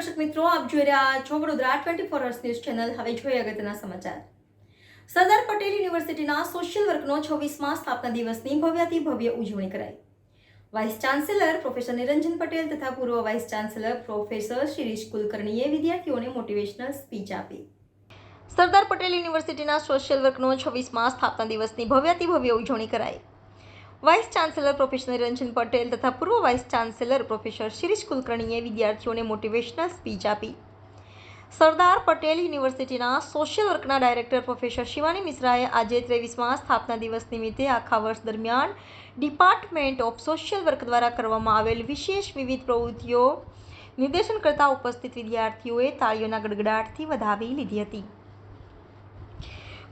જોઈ રહ્યા છો Vadodara twenty four hours news channel હવે જોઈએ અગત્યના સમાચાર. સરદાર પટેલ યુનિવર્સિટીના સોશિયલ વર્કનો છવ્વીસમાં સ્થાપના દિવસની ભવ્યાતિ ભવ્ય ઉજવણી કરાઈ. Vice chancellor professor Niranjan Patel તથા પૂર્વ વાઇસ ચાન્સેલર પ્રોફેસર શિરીષ કુલકર્ણીએ વિદ્યાર્થીઓને મોટિવેશનલ સ્પીચ આપી. સરદાર પટેલ યુનિવર્સિટીના સોશિયલ વર્કનો છવ્વીસમાં સ્થાપના દિવસની ભવ્યાતિ ભવ્ય ઉજવણી કરાઈ. Vice chancellor professor Niranjan Patel તથા પૂર્વ વાઇસ ચાન્સેલર પ્રોફેસર શિરીષ કુલકર્ણીએ વિદ્યાર્થીઓને મોટિવેશનલ સ્પીચ આપી. સરદાર પટેલ યુનિવર્સિટીના સોશિયલ વર્કના ડાયરેક્ટર પ્રોફેસર શિવાની મિશ્રાએ આજે ત્રેવીસમાં સ્થાપના દિવસ નિમિત્તે આખા વર્ષ દરમિયાન ડિપાર્ટમેન્ટ ઓફ સોશિયલ વર્ક દ્વારા કરવામાં આવેલ વિશેષ વિવિધ પ્રવૃત્તિઓ નિર્દેશન કરતા ઉપસ્થિત વિદ્યાર્થીઓએ તાળીઓના ગડગડાટથી વધાવી લીધી હતી.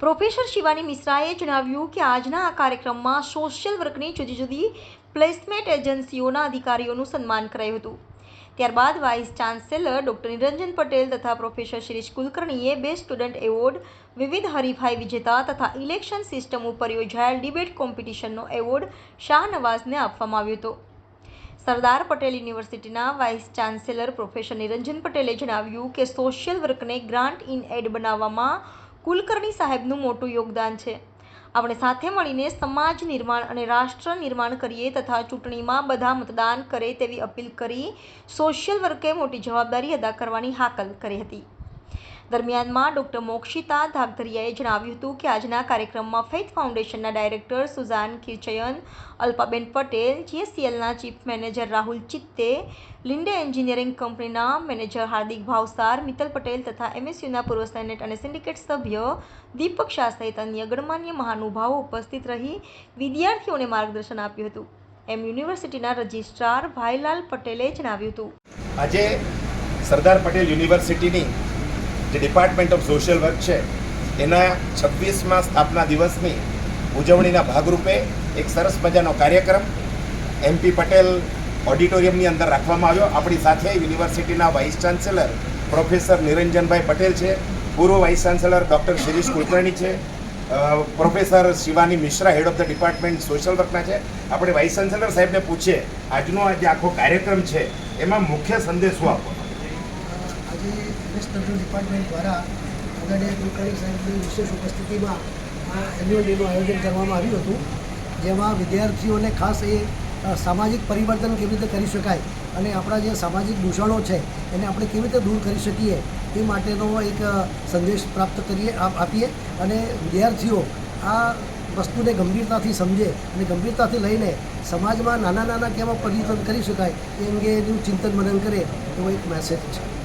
પ્રોફેસર શિવાની મિશ્રાએ જણાવ્યું કે આજના આ કાર્યક્રમમાં સોશિયલ વર્કની જુદી જુદી પ્લેસમેન્ટ એજન્સીઓના અધિકારીઓનું સન્માન કરાયું હતું. ત્યારબાદ vice chancellor doctor Niranjan Patel તથા પ્રોફેસર શિરીષ કુલકર્ણીએ બેસ્ટ સ્ટુડન્ટ એવોર્ડ, વિવિધ હરીફાઈ વિજેતા તથા ઇલેક્શન સિસ્ટમ ઉપર યોજાયેલ ડિબેટ કોમ્પિટિશનનો એવોર્ડ શાહનવાઝને આપવામાં આવ્યો હતો. સરદાર પટેલ યુનિવર્સિટીના વાઇસ ચાન્સેલર પ્રોફેસર નિરંજન પટેલે જણાવ્યું કે સોશિયલ વર્કને ગ્રાન્ટ ઇન એડ બનાવવામાં કુલકર્ણી સાહેબનું મોટું યોગદાન છે. આપણે સાથે મળીને સમાજ નિર્માણ અને રાષ્ટ્ર નિર્માણ કરીએ તથા ચૂંટણીમાં બધા મતદાન કરે તેવી અપીલ કરી સોશિયલ વર્કે મોટી જવાબદારી અદા કરવાની હાકલ કરી હતી. દરમિયાનમાં ડૉક્ટર મોક્ષિતા ધાગધરિયાએ જણાવ્યું હતું કે આજના કાર્યક્રમમાં ફેથ ફાઉન્ડેશનના ડાયરેક્ટર સુઝાન ખીચયન Alpaben Patel, જીએસસીએલના chief manager Rahul Chitte Linde engineering કંપનીના મેનેજર હાર્દિક ભાવસાર, મિત્તલ પટેલ તથા એમએસયુના પૂર્વ સેનેટ અને સિન્ડિકેટ સભ્ય દીપક શાહ સહિત અન્ય ગણમાન્ય મહાનુભાવો ઉપસ્થિત રહી વિદ્યાર્થીઓને માર્ગદર્શન આપ્યું હતું. એમ યુનિવર્સિટીના રજિસ્ટ્રાર ભાઈલાલ પટેલે જણાવ્યું હતું. આજે સરદાર પટેલ યુનિવર્સિટીની જે ડિપાર્ટમેન્ટ ઓફ સોશિયલ વર્ક છે, એના છવ્વીસમાં સ્થાપના દિવસની ઉજવણીના ભાગરૂપે એક સરસ મજાનો કાર્યક્રમ એમપી પટેલ ઓડિટોરિયમની અંદર રાખવામાં આવ્યો. આપણી સાથે યુનિવર્સિટીના vice chancellor professor Niranjanbhai Patel છે, પૂર્વ vice chancellor doctor Shirish Kulkarni છે professor Shivani Mishra head of the department social વર્કના છે. આપણે વાઇસ ચાન્સેલર સાહેબને પૂછીએ, આજનો આ જે આખો કાર્યક્રમ છે, એમાં મુખ્ય સંદેશ શું આપવાનો આજે વેસ્ટ કંટ્રોલ ડિપાર્ટમેન્ટ દ્વારા આદરણીય કુલકર્ણી સાહેબની વિશેષ ઉપસ્થિતિમાં આ એન્યુઅલ ડેનું આયોજન કરવામાં આવ્યું હતું, જેમાં વિદ્યાર્થીઓને ખાસ એ સામાજિક પરિવર્તન કેવી રીતે કરી શકાય અને આપણા જે સામાજિક દૂષણો છે એને આપણે કેવી રીતે દૂર કરી શકીએ એ માટેનો એક સંદેશ પ્રાપ્ત કરીએ, આપ- આપીએ અને વિદ્યાર્થીઓ આ વસ્તુને ગંભીરતાથી સમજે અને ગંભીરતાથી લઈને સમાજમાં નાના નાના કેવા પરિવર્તન કરી શકાય એ અંગે એનું ચિંતન મનન કરે એવો એક મેસેજ છે.